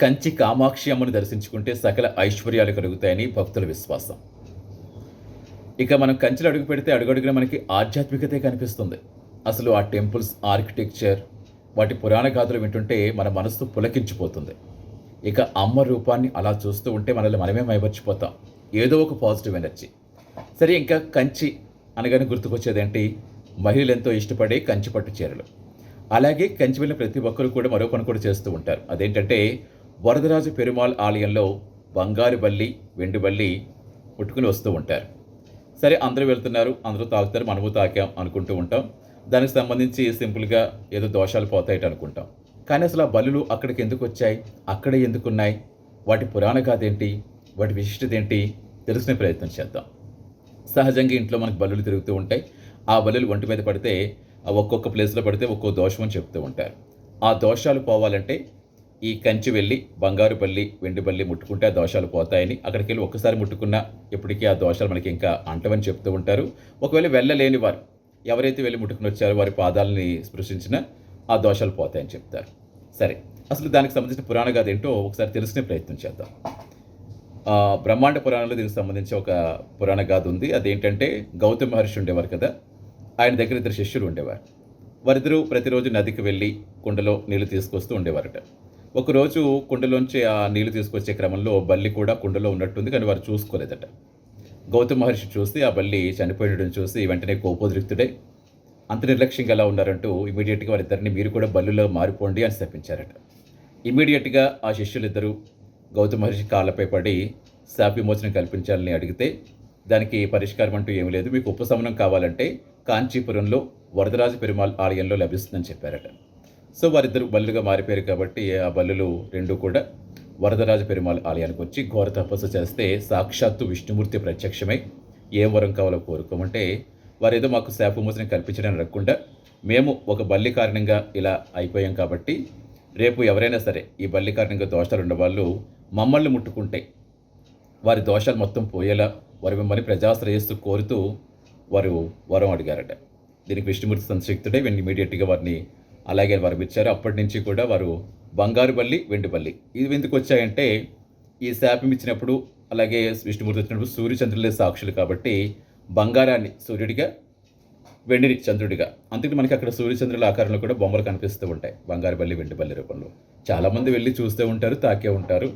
కంచి కామాక్షి అమ్మను దర్శించుకుంటే సకల ఐశ్వర్యాలు కలుగుతాయని భక్తుల విశ్వాసం. ఇక మనం కంచిలో అడుగు పెడితే అడుగడుగున మనకి ఆధ్యాత్మికతే కనిపిస్తుంది. అసలు ఆ టెంపుల్స్ ఆర్కిటెక్చర్ వాటి పురాణ గాథలు వింటుంటే మన మనసు పులకించిపోతుంది. ఇక అమ్మ రూపాన్ని అలా చూస్తూ ఉంటే మనల్ని మనమే మైమర్చిపోతాం. ఏదో ఒక పాజిటివ్ ఎనర్జీ. సరే ఇంకా కంచి అనగానే గుర్తుకొచ్చేదేంటి మహిళలు ఎంతో ఇష్టపడే కంచి పట్టు చీరలు. అలాగే కంచి వెళ్ళిన ప్రతి ఒక్కరు కూడా మరో పని కూడా చేస్తూ ఉంటారు. అదేంటంటే వరదరాజు పెరుమాళ్ ఆలయంలో బంగారు బల్లి వెండి బల్లి ముట్టుకుని వస్తూ ఉంటారు. సరే అందరూ వెళ్తున్నారు అందరూ తాగుతారు మనము తాకాం అనుకుంటూ ఉంటాం. దానికి సంబంధించి సింపుల్గా ఏదో దోషాలు పోతాయట అనుకుంటాం. కానీ అసలు ఆ బలులు అక్కడికి ఎందుకు వచ్చాయి? అక్కడే ఎందుకున్నాయి? వాటి పురాణ గాథ ఏంటి? వాటి విశిష్టత ఏంటి? తెలుసుకునే ప్రయత్నం చేద్దాం. సహజంగా ఇంట్లో మనకు బలులు తిరుగుతూ ఉంటాయి. ఆ బలులు ఒంటి మీద పడితే ఒక్కొక్క ప్లేస్లో పడితే ఒక్కో దోషం అని చెప్తూ ఉంటారు. ఆ దోషాలు పోవాలంటే ఈ కంచి వెళ్ళి బంగారుపల్లి ముట్టుకుంటే ఆ దోషాలు పోతాయని అక్కడికి వెళ్ళి ఒక్కసారి ముట్టుకున్నా ఎప్పటికీ ఆ దోషాలు మనకి ఇంకా అంటవని చెప్తూ ఉంటారు. ఒకవేళ వెళ్ళలేని వారు ఎవరైతే వెళ్ళి ముట్టుకుని వచ్చారో వారి పాదాలని స్పృశించినా ఆ దోషాలు పోతాయని చెప్తారు. సరే అసలు దానికి సంబంధించిన పురాణ గాథ ఏంటో ఒకసారి తెలుసుకునే ప్రయత్నం చేద్దాం. బ్రహ్మాండ పురాణంలో దీనికి సంబంధించి ఒక పురాణ గాథ ఉంది. అదేంటంటే గౌతమ మహర్షి ఉండేవారు కదా ఆయన దగ్గర ఇద్దరు శిష్యులు ఉండేవారు. వారిద్దరూ ప్రతిరోజు నదికి వెళ్ళి కుండలో నీళ్ళు తీసుకొస్తూ ఉండేవారట. ఒకరోజు కుండలోంచి ఆ నీళ్ళు తీసుకొచ్చే క్రమంలో బల్లి కూడా కుండలో ఉన్నట్టుంది కానీ వారు చూసుకోలేదట. గౌతమ మహర్షి చూసి ఆ బల్లి చనిపోయడం చూసి వెంటనే కోపోద్రిక్తుడై. అంత నిర్లక్ష్యంగా ఎలా ఉన్నారంటూ ఇమీడియట్గా వారిద్దరిని మీరు కూడా బల్లులో మారిపోండి అని శపించారట. ఇమీడియట్గా ఆ శిష్యులిద్దరూ గౌతమ మహర్షి కాళ్ళపై పడి శాపవిమోచనం కల్పించాలని అడిగితే దానికి పరిష్కారం అంటూ ఏమీ లేదు మీకు ఉపశమనం కావాలంటే కాంచీపురంలో వరదరాజ పెరుమాళ్ ఆలయంలో లభిస్తుందని చెప్పారట. సో వారిద్దరు బల్లులుగా మారిపోయారు కాబట్టి ఆ బల్లులు రెండు కూడా వరదరాజ పెరుమాళ్ ఆలయానికి వచ్చి ఘోర తపస్సు చేస్తే సాక్షాత్తు విష్ణుమూర్తి ప్రత్యక్షమై ఏం వరం కావాలో కోరుకోమంటే వారేదో మాకు శాపమోచనం కల్పించడం రాకుండా మేము ఒక బల్లి కారణంగా ఇలా అయిపోయాం కాబట్టి రేపు ఎవరైనా సరే ఈ బల్లి కారణంగా దోషాలు ఉన్నవాళ్ళు మమ్మల్ని ముట్టుకుంటే వారి దోషాలు మొత్తం పోయేలా వారు మిమ్మల్ని ప్రజాశ్రేయస్సు కోరుతూ వారు వరం అడిగారట. దీనికి విష్ణుమూర్తి సంశక్తుడే వెండి ఇమీడియట్గా వారిని అలాగే వారు ఇచ్చారు అప్పటి నుంచి కూడా వారు బంగారు బల్లి వెండి బల్లి ఇవి ఎందుకు వచ్చాయంటే ఈ శాపం ఇచ్చినప్పుడు అలాగే విష్ణుమూర్తి వచ్చినప్పుడు సూర్యచంద్రులే సాక్షులు కాబట్టి బంగారాన్ని సూర్యుడిగా వెండిని చంద్రుడిగా. అందుకని మనకి అక్కడ సూర్యచంద్రుల ఆకారంలో కూడా బొమ్మలు కనిపిస్తూ ఉంటాయి బంగారు బల్లి వెండి బల్లి రూపంలో. చాలామంది వెళ్ళి చూస్తూ ఉంటారు తాకే ఉంటారు.